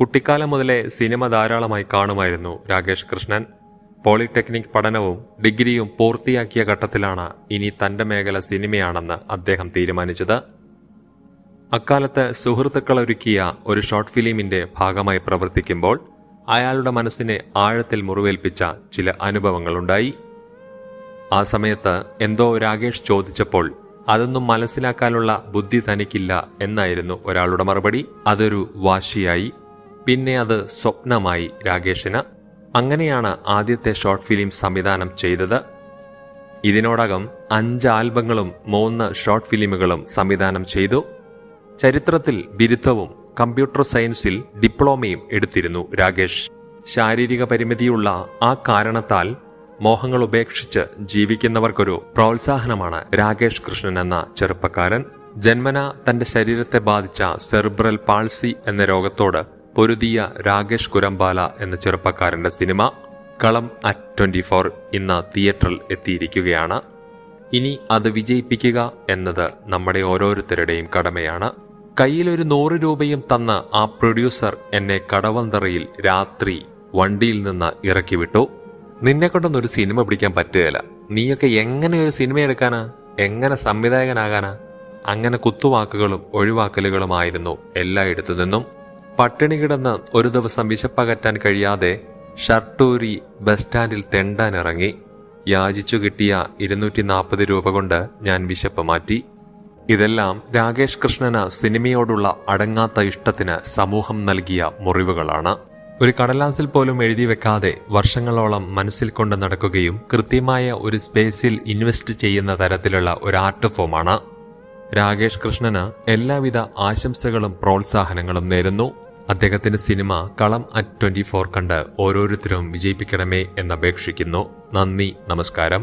കുട്ടിക്കാലം മുതലേ സിനിമ ധാരാളമായി കാണുമായിരുന്നു രാകേഷ് കൃഷ്ണൻ. പോളിടെക്നിക് പഠനവും ഡിഗ്രിയും പൂർത്തിയാക്കിയ ഘട്ടത്തിലാണ് ഇനി തന്റെ മേഖല സിനിമയാണെന്ന് അദ്ദേഹം തീരുമാനിച്ചത്. അക്കാലത്ത് സുഹൃത്തുക്കളൊരുക്കിയ ഒരു ഷോർട്ട് ഫിലിമിന്റെ ഭാഗമായി പ്രവർത്തിക്കുമ്പോൾ അയാളുടെ മനസ്സിനെ ആഴത്തിൽ മുറിവേൽപ്പിച്ച ചില അനുഭവങ്ങളുണ്ടായി. ആ സമയത്ത് എന്തോ രാകേഷ് ചോദിച്ചപ്പോൾ അതൊന്നും മനസ്സിലാക്കാനുള്ള ബുദ്ധി തനിക്കില്ല എന്നായിരുന്നു ഒരാളുടെ മറുപടി. അതൊരു വാശിയായി. പിന്നെ അത് സ്വപ്നമായി രാകേഷിന്. അങ്ങനെയാണ് ആദ്യത്തെ ഷോർട്ട് ഫിലിം സംവിധാനം ചെയ്തത്. ഇതിനോടകം അഞ്ച് ആൽബങ്ങളും മൂന്ന് ഷോർട്ട് ഫിലിമുകളും സംവിധാനം ചെയ്തു. ചരിത്രത്തിൽ ബിരുദവും കമ്പ്യൂട്ടർ സയൻസിൽ ഡിപ്ലോമയും എടുത്തിരുന്നു രാകേഷ്. ശാരീരിക പരിമിതിയുള്ള ആ കാരണത്താൽ മോഹങ്ങൾ ഉപേക്ഷിച്ച് ജീവിക്കുന്നവർക്കൊരു പ്രോത്സാഹനമാണ് രാകേഷ് കൃഷ്ണൻ എന്ന ചെറുപ്പക്കാരൻ. ജന്മന തന്റെ ശരീരത്തെ ബാധിച്ച സെർബ്രൽ പാൾസി എന്ന രോഗത്തോട് പൊരുതിയ രാകേഷ് കുരമ്പാല എന്ന ചെറുപ്പക്കാരന്റെ സിനിമ കളം അറ്റ് ട്വന്റി ഫോർ ഇന്ന് തിയേറ്ററിൽ എത്തിയിരിക്കുകയാണ്. ഇനി അത് വിജയിപ്പിക്കുക എന്നത് നമ്മുടെ ഓരോരുത്തരുടെയും കടമയാണ്. കയ്യിലൊരു നൂറ് രൂപയും തന്ന ആ പ്രൊഡ്യൂസർ എന്നെ കടവന്തറയിൽ രാത്രി വണ്ടിയിൽ നിന്ന് ഇറക്കി വിട്ടു നിന്നെ കൊണ്ടൊന്നൊരു സിനിമ പിടിക്കാൻ പറ്റുകയില്ല. നീയൊക്കെ എങ്ങനെ ഒരു സിനിമ എടുക്കാനാ? എങ്ങനെ സംവിധായകനാകാനാ? അങ്ങനെ കുത്തുവാക്കുകളും ഒഴിവാക്കലുകളുമായിരുന്നു എല്ലായിടത്തു നിന്നും. പട്ടിണി കിടന്ന് ഒരു ദിവസം വിശപ്പകറ്റാൻ കഴിയാതെ ഷർട്ടൂരി ബസ് സ്റ്റാൻഡിൽ തെണ്ടാൻ ഇറങ്ങി യാചിച്ചു കിട്ടിയ ഇരുന്നൂറ്റി നാൽപ്പത് രൂപ കൊണ്ട് ഞാൻ വിശപ്പ് മാറ്റി. ഇതെല്ലാം രാകേഷ് കൃഷ്ണന് സിനിമയോടുള്ള അടങ്ങാത്ത ഇഷ്ടത്തിന് സമൂഹം നൽകിയ മുറിവുകളാണ്. ഒരു കടലാസിൽ പോലും എഴുതി വെക്കാതെ വർഷങ്ങളോളം മനസ്സിൽ കൊണ്ട് നടക്കുകയും കൃത്യമായ ഒരു സ്പേസിൽ ഇൻവെസ്റ്റ് ചെയ്യുന്ന തരത്തിലുള്ള ഒരു ആർട്ട് ഫോമാണ്. രാകേഷ് കൃഷ്ണന് എല്ലാവിധ ആശംസകളും പ്രോത്സാഹനങ്ങളും നേരുന്നു. അദ്ദേഹത്തിന്റെ സിനിമ കളം അറ്റ് ട്വന്റി ഫോർ കണ്ട് ഓരോരുത്തരും വിജയിപ്പിക്കണമേ എന്നപേക്ഷിക്കുന്നു നന്ദി നമസ്കാരം.